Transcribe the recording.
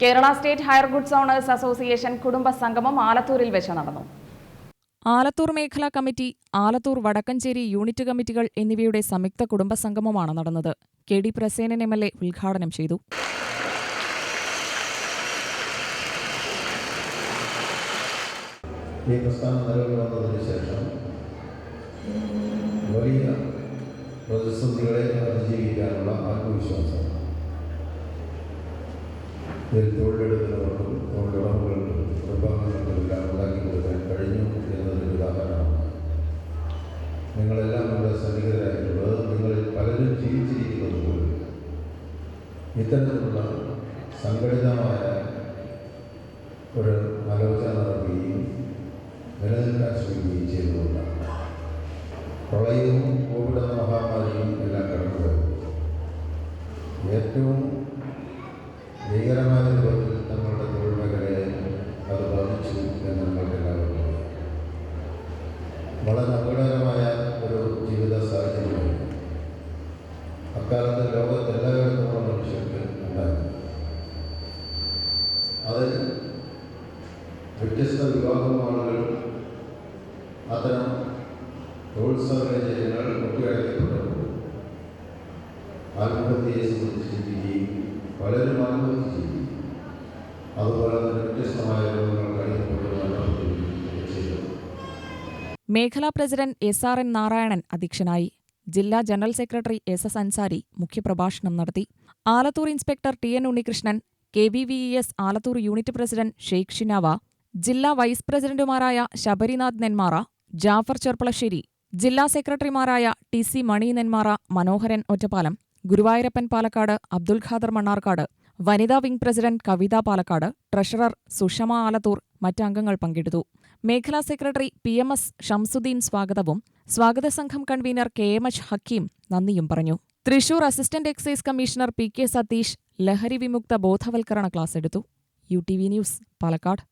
Kerala state hire goods owners association കുടുംബ സംഗമം ആലത്തൂരിൽ വെച്ച് നടന്നു. ആലത്തൂർ മേഖലാ കമ്മിറ്റി ആലത്തൂർ വടക്കഞ്ചേരി യൂണിറ്റ് കമ്മിറ്റികൾ എന്നിവയുടെ സംയുക്ത കുടുംബ സംഗമമാണ് നടന്നത്. K D Prasenan M L A ഉദ്ഘാടനം ചെയ്തു. ഈ പ്രസ്ഥാനം നിലവിൽ വന്നതിന് ശേഷം വലിയ പ്രതിസന്ധികളെ അതിജീവിക്കാനുള്ള ആത്മവിശ്വാസം ഇതിൽ തൊഴിലെടുക്കുന്നവർക്കും തൊഴിലുടമകൾക്കും കുടുംബാംഗങ്ങൾക്കും എല്ലാം ഉണ്ടാക്കി കൊടുക്കാൻ കഴിഞ്ഞു എന്നതൊരു ഉദാഹരണമാണ്. നിങ്ങളെല്ലാം ഇവിടെ സന്നിഹിതരായിട്ടുള്ളത്. നിങ്ങളിൽ പലരും ജീവിച്ചിരിക്കുന്നത് പോലും ഇത്തരത്തിലുള്ള സംഘടിതമായ ഒരു ആലോചന നടത്തുകയും നിലനിൽക്കാൻ ശ്രമിക്കുകയും ചെയ്തുകൊണ്ടാണ് പ്രളയവും കോവിഡ് മഹാമാരിയും എല്ലാം കടന്നുപോയത്. ഏറ്റവും ഭീകരമായ വളരെ അപകടകരമായ ഒരു ജീവിത സാഹചര്യമായിരുന്നു അക്കാലത്ത് ലോകത്ത് എല്ലായിടത്തുമുള്ള മനുഷ്യർക്ക് ഉണ്ടായിരുന്നു. അതിൽ വ്യത്യസ്ത വിഭാഗം ആളുകൾ അത്തരം തൊഴിൽ സാഹചര്യങ്ങൾ ഒറ്റയടക്കപ്പെട്ടപ്പോൾ ആത്മഹത്യയെ സംബന്ധിച്ച് ചിന്തിക്കുകയും പലരും ആത്മഹത്യ ചെയ്യും അതുപോലെ തന്നെ വ്യത്യസ്തമായ മേഖലാ president S R N Narayanan അധ്യക്ഷനായി ജില്ലാ general secretary S S Ansari മുഖ്യപ്രഭാഷണം നടത്തി. Alathur inspector T N Unnikrishnan K V V E S Alathur unit president Sheikh Shinava ജില്ലാ വൈസ് പ്രസിഡന്റുമാരായ ശബരിനാഥ് നെന്മാറ ജാഫർ ചെർപ്പളശ്ശേരി ജില്ലാ സെക്രട്ടറിമാരായ ടി സി മണി നെന്മാറ മനോഹരൻ ഒറ്റപ്പാലം ഗുരുവായൂരപ്പൻ പാലക്കാട് അബ്ദുൽ ഖാദർ മണ്ണാർക്കാട് വനിതാ wing president Kavitha Palakkad treasurer Sushama Alathur മറ്റംഗങ്ങൾ പങ്കെടുത്തു. മേഖലാ secretary P M S Shamsuddin സ്വാഗതവും സ്വാഗത സംഘം convener K M H Hakeem നന്ദിയും പറഞ്ഞു. Thrissur assistant excise commissioner P K Satheesh ലഹരി വിമുക്ത ബോധവൽക്കരണ ക്ലാസ് എടുത്തു. U T V news Palakkad.